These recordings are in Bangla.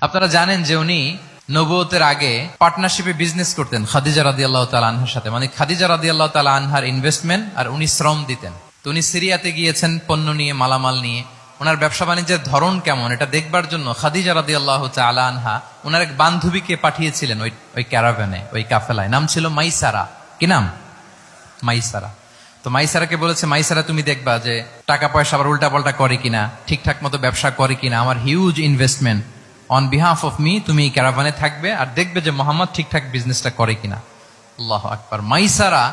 আপনারা জানেন যে উনি নবুয়তের আগে পার্টনারশিপে বিজনেস করতেন খাদিজা রাদি আল্লাহ তালা আনহার সাথে। মানে খাদিজা রাদি আল্লাহ তালা আনহার ইনভেস্টমেন্ট আর উনি শ্রম দিতেন। তো উনি সিরিয়াতে গিয়েছেন পণ্য নিয়ে, মালামাল নিয়ে। ওনার ব্যবসা বাণিজ্যের ধরন কেমন, এটা দেখবার জন্য খাদিজা রাদি আল্লাহ তালা আনহা ওনার এক বান্ধবীকে পাঠিয়েছিলেন ওই ওই ক্যারাভ্যানে ওই কাফেলায়। নাম ছিল মাইসারা। কি নাম? মাইসারা। তো মাইসারাকে বলেছে, মাইসারা, তুমি দেখবা যে টাকা পয়সা আবার উল্টা পাল্টা করে কিনা, ঠিকঠাক মতো ব্যবসা করে কিনা। আমার huge investment on behalf of me তুমি এই ক্যারাভানে থাকবে আর দেখবে যে মোহাম্মদ ঠিকঠাক বিজনেসটা করে কিনা। আল্লাহ আকবার। মাইসারা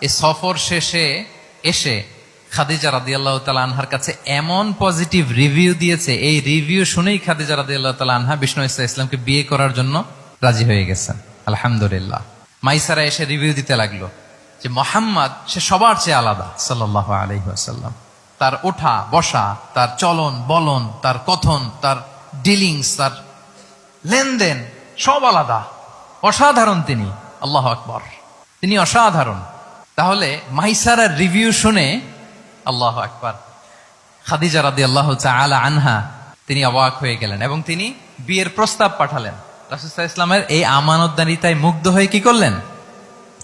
এ সফর শেষে এসে খাদিজা রাদি আল্লাহ তালা আনহার কাছে এমন পজিটিভ রিভিউ দিয়েছে। এই রিভিউ শুনেই খাদিজা রাদি আল্লাহ তালা আনহা বিষ্ণু ইসলাম ইসলামকে বিয়ে করার জন্য রাজি হয়ে গেছেন। আলহামদুলিল্লাহ। মাইসারা এসে রিভিউ দিতে লাগল যে মোহাম্মদ, সে সবার চেয়ে আলাদা সাল্লাহ আলহিহাসাল্লাম তার ওঠা, বসা, তার চলন, বলন, তার কথন, তার ডিলিংস তার লেনদেন, সব আলাদা। অসাধারণ তিনি, আল্লাহ আকবর। তিনি অসাধারণ। তাহলে মাইসারার রিভিউ শুনে আল্লাহ আকবর। খাদিজা রাদি আল্লাহ আলা আনহা, তিনি অবাক হয়ে গেলেন এবং তিনি বিয়ের প্রস্তাব পাঠালেন। রাসুসাহ ইসলামের এই আমানতদারিতায় মুগ্ধ হয়ে কি করলেন?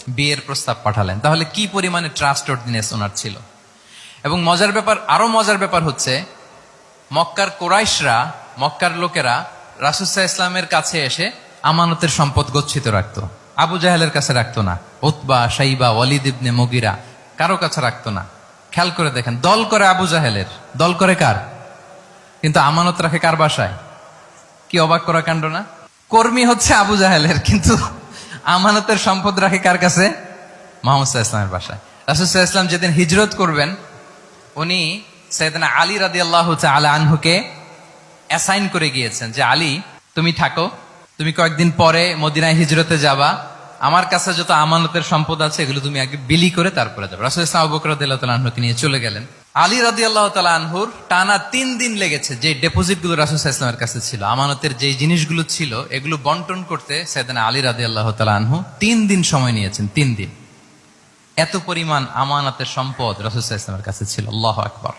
বিয়ের প্রস্তাব পাঠালেন। তাহলে কি পরিমাণে ট্রাস্ট অর্ডিনেস ওনার ছিল? এবং মজার ব্যাপার, আরও মজার ব্যাপার হচ্ছে মক্কার কোরাইশরা, মক্কার লোকেরা রাসুসাহ ইসলামের কাছে এসে আমানতের সম্পদ গচ্ছিত রাখত। আবু জাহেলের কাছে রাখতো না, উতবা সাইবা ওয়ালিদ ইবনে মগিরা কারও কাছে রাখতো না। খেয়াল করে দেখেন, দল করে আবু জাহেলের। দল করে কার? কিন্তু আমানত রাখে কার বাসায়? কি অবাক করা কাণ্ড না? কর্মী হচ্ছে আবু জাহেলের, কিন্তু আমানতের সম্পদ রাখে কার কাছে? মোহাম্মদ ইসলামের বাসায়। রাসুসাহ ইসলাম যেদিন হিজরত করবেন, উনি সৈয়দনা আলী রাদি আল্লাহ আলা আনহুকে অ্যাসাইন করে গিয়েছেন যে, আলী, তুমি থাকো। তুমি কয়েকদিন পরে মদিনায় হিজরতে যাবা। আমার কাছে যত আমানতের সম্পদ আছে, এগুলো তুমি আগে বিলি করে তারপরে যাবে। রাসুল ইসলাম আবু বকর রাদিয়াল্লাহু আনহুকে নিয়ে চলে গেলেন। আলী রাদি আল্লাহ আনহুর টানা তিন দিন লেগেছে যে ডেপোজিটগুলো রাসুল ইসলামের কাছে ছিল। আমানতের যে জিনিসগুলো ছিল, এগুলো বন্টন করতে সেদিন আলী রাদি আল্লাহ আনহু তিন দিন সময় নিয়েছেন, তিন দিন। এত পরিমাণ আমানতের সম্পদ রাসুল ইসলামের কাছে ছিল। আল্লাহ আকবর।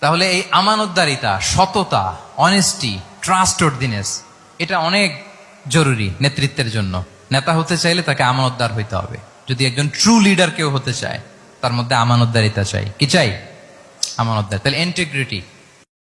তাহলে এই আমানতদারিতা, সততা অনেস্টি ট্রাস্ট অর্ডিনেস এটা অনেক জরুরি নেতৃত্বের জন্য। নেতা হতে চাইলে তাকে আমানতদার হইতে হবে। যদি একজন ট্রু লিডার কেউ হতে চায়, তার মধ্যে আমানতদারিতা চাই। কি চাই? আমানতদার। তাহলে ইন্টিগ্রিটি